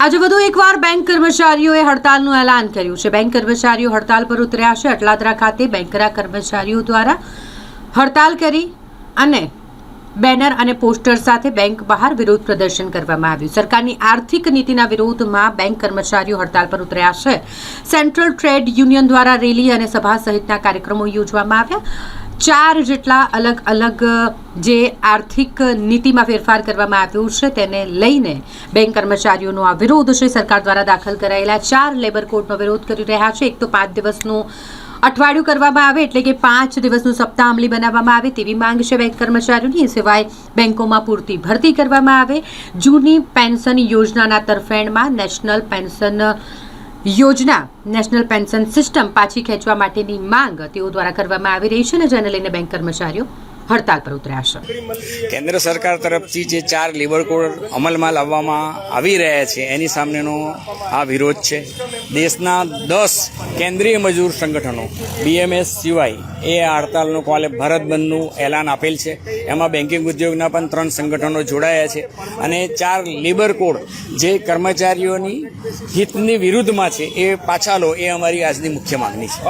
આજે વધુ એકવાર બેંક કર્મચારીઓએ હડતાલનું એલાન કર્યું છે. બેંક કર્મચારીઓ હડતાલ પર ઉતર્યા છે. અટલાદરા ખાતે બેંકના કર્મચારીઓ દ્વારા હડતાલ કરી અને બેનર અને પોસ્ટર સાથે બેંક બહાર વિરોધ પ્રદર્શન કરવામાં આવ્યું. સરકારની આર્થિક નીતિના વિરોધમાં બેંક કર્મચારીઓ હડતાલ પર ઉતર્યા છે. સેન્ટ્રલ ટ્રેડ યુનિયન દ્વારા રેલી અને સભા સહિતના કાર્યક્રમો યોજવામાં આવ્યા. ચાર જેટલા અલગ અલગ, જે આર્થિક નીતિમાં ફેરફાર કરવામાં આવ્યું છે, તેને લઈને બેંક કર્મચારીઓનો આ વિરોધ છે. સરકાર દ્વારા દાખલ કરાયેલા ચાર લેબર કોડનો વિરોધ કરી રહ્યા છે. એક તો પાંચ દિવસનું અઠવાડિયું કરવામાં આવે, એટલે કે પાંચ દિવસનું સપ્તાહ અમલી બનાવવામાં આવે તેવી માંગ છે બેંક કર્મચારીઓની. એ સિવાય બેંકોમાં પૂરતી ભરતી કરવામાં આવે. જૂની પેન્શન યોજનાના તરફેણમાં નેશનલ પેન્શન યોજના, નેશનલ પેન્શન સિસ્ટમ પાછી ખેંચવા માટેની માંગ તેઓ દ્વારા કરવામાં આવી રહી છે અને જેને લઈને બેંક કર્મચારીઓ હડતાલ પર ઉતર્યા છે. કેન્દ્ર સરકાર તરફથી જે ચાર લેબર કોડ અમલમાં લાવવામાં આવી રહ્યા છે એની સામેનો આ વિરોધ છે. દેશના દસ કેન્દ્રીય મજૂર સંગઠનો બીએમએસ સિવાય એ હડતાલનું કોલે ભારત બંધનું એલાન આપેલ છે. એમાં બેન્કિંગ ઉદ્યોગના પણ ત્રણ સંગઠનો જોડાયા છે અને ચાર લેબર કોડ જે કર્મચારીઓની હિતની વિરુદ્ધમાં છે એ પાછા લો એ અમારી આજની મુખ્ય માગણી છે.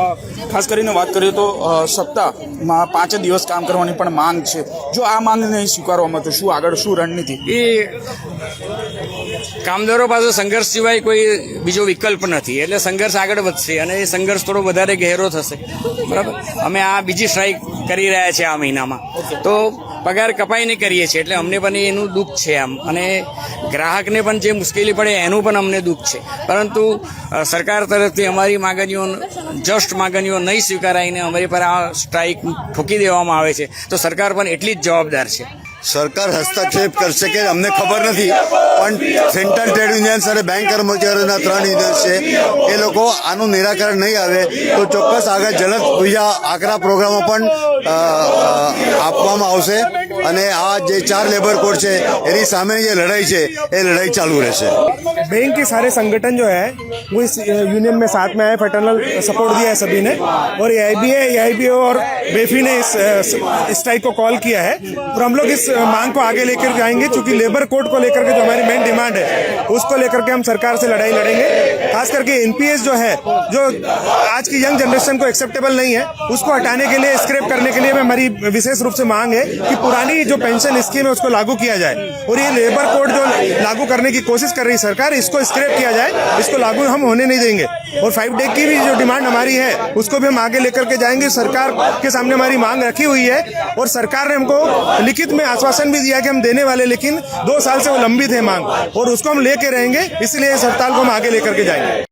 ખાસ કરીને વાત કરીએ તો સપ્તાહમાં પાંચ દિવસ કામ કરવાની પણ માંગ છે. જો આ માંગ નહીં સ્વીકારવામાં તો શું આગળ શું રણનીતિ? એ કામદારો પાસે સંઘર્ષ સિવાય કોઈ બીજો વિકલ્પ નથી. એટલે સંઘર્ષ આગળ વધશે અને એ સંઘર્ષ થોડો વધારે ગહેરો થશે. બરાબર? અમે આ બીજી સ્ટ્રાઇક કરી રહ્યા છીએ આ મહિનામાં. તો પગાર કપાઈને કરીએ છીએ, એટલે અમને પણ એનું દુઃખ છે આમ. અને ગ્રાહકને પણ જે મુશ્કેલી પડે એનું પણ અમને દુઃખ છે. પરંતુ સરકાર તરફથી અમારી માગણીઓ જસ્ટ માગણીઓ નહીં સ્વીકારાઈને અમારી પર આ સ્ટ્રાઇક ઠોકી દેવામાં આવે છે. તો સરકાર પણ એટલી જ જવાબદાર છે. સરકાર હસ્તક્ષેપ કરશે કે અમને ખબર નથી. પણ સેન્ટ્રલ ટ્રેડ યુનિયન્સ અને બેંક કર્મચારીઓના ત્રણ યુનિયન્સ છે એ લોકો આનું નિરાકરણ નહીં આવે તો ચોક્કસ આગળ જલદ બીજા આકરા પ્રોગ્રામો પણ અ, અ, આપવામાં આવશે અને આ જે ચાર લેબર કોડ છે એની સામેની જે લડાઈ છે એ લડાઈ ચાલુ રહેશે बैंक के सारे संगठन जो है वो इस यूनियन में साथ में आए फैटर्नल सपोर्ट दिया है सभी ने और ए आई बी ए आई बी और बेफी ने इस स्ट्राइक को कॉल किया है और हम लोग इस मांग को आगे लेकर जाएँगे क्योंकि लेबर कोड को लेकर के जो हमारी मेन डिमांड है, उसको लेकर के हम सरकार से लड़ाई लड़ेंगे। खास करके एनपीएस जो है, जो आज की यंग जनरेशन को एक्सेप्टेबल नहीं है, उसको हटाने के लिए स्क्रैप करने के लिए हमारी विशेष रूप से मांग है कि पुरानी जो पेंशन स्कीम है, उसको लागू किया जाए। और ये लेबर कोड जो लागू करने की कोशिश कर रही सरकार, इसको स्क्रैप किया जाए, इसको लागू हम होने नहीं देंगे। और फाइव डे की भी जो डिमांड हमारी है, उसको भी हम आगे लेकर के जाएँगे। सरकार के सामने हमारी मांग रखी हुई है और सरकार ने हमको लिखित में आश्वासन भी दिया कि हम देने वाले लेकिन दो साल से वो लंबित है मांग और उसको हम लेके रहेंगे इसलिए इस हड़ताल को हम आगे लेकर के जाएंगे